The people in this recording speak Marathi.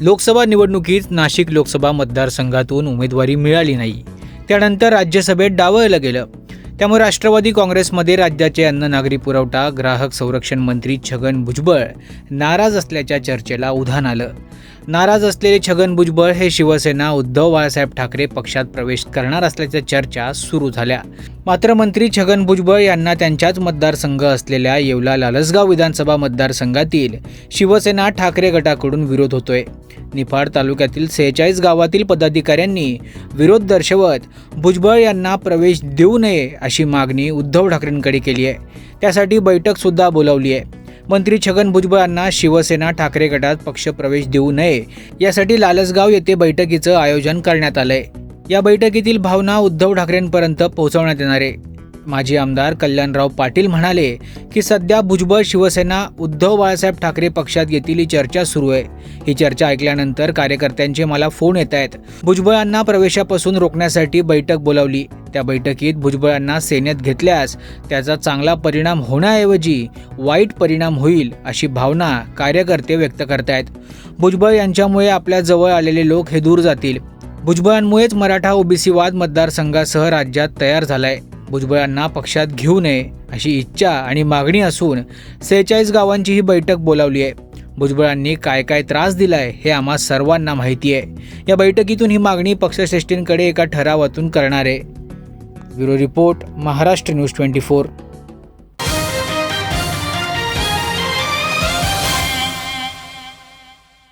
लोकसभा निवडणुकीत नाशिक लोकसभा मतदारसंघातून उमेदवारी मिळाली नाही. त्यानंतर राज्यसभेत डावळलं गेलं. त्यामुळे राष्ट्रवादी काँग्रेसमध्ये राज्याचे अन्न नागरी पुरवठा ग्राहक संरक्षण मंत्री छगन भुजबळ नाराज असल्याच्या चर्चेला उधाण आलं. नाराज असलेले छगन भुजबळ हे शिवसेना उद्धव बाळासाहेब ठाकरे पक्षात प्रवेश करणार असल्याच्या चर्चा सुरू झाल्या. मात्र मंत्री छगन भुजबळ यांना त्यांच्याच मतदारसंघ असलेल्या येवला लालसगाव विधानसभा मतदारसंघातील शिवसेना ठाकरे गटाकडून विरोध होतोय. निफाड तालुक्यातील सेहेचाळीस गावातील पदाधिकाऱ्यांनी विरोध दर्शवत भुजबळ यांना प्रवेश देऊ नये अशी मागणी उद्धव ठाकरेंकडे केली आहे. त्यासाठी बैठकसुद्धा बोलावली आहे. मंत्री छगन भुजबळ यांना शिवसेना ठाकरे गटात पक्ष प्रवेश देऊ नये यासाठी लालसगाव येथे बैठकीचं आयोजन करण्यात आलंय. या बैठकीतील भावना उद्धव ठाकरेंपर्यंत पोहोचवण्यात येणार आहे. माजी आमदार कल्याणराव पाटील म्हणाले की सध्या भुजबळ शिवसेना उद्धव बाळासाहेब ठाकरे पक्षात येतील ही चर्चा सुरू आहे. ही चर्चा ऐकल्यानंतर कार्यकर्त्यांचे मला फोन येत आहेत. भुजबळांना प्रवेशापासून रोखण्यासाठी बैठक बोलावली. त्या बैठकीत भुजबळांना सेनेत घेतल्यास त्याचा चांगला परिणाम होण्याऐवजी वाईट परिणाम होईल अशी भावना कार्यकर्ते व्यक्त करतायत. भुजबळ यांच्यामुळे आपल्या जवळ आलेले लोक हे दूर जातील. भुजबळांमुळेच मराठा ओबीसी वाद मतदारसंघासह राज्यात तयार झालाय. भुजबळांना पक्षात घेऊ नये अशी इच्छा आणि मागणी असून सेहेचाळीस गावांची ही बैठक बोलावली आहे. भुजबळांनी काय काय त्रास दिलाय हे आम्हा सर्वांना माहिती आहे. या बैठकीतून ही मागणी पक्षश्रेष्ठींकडे एका ठरावातून करणार आहे. bureau report Maharashtra news twenty four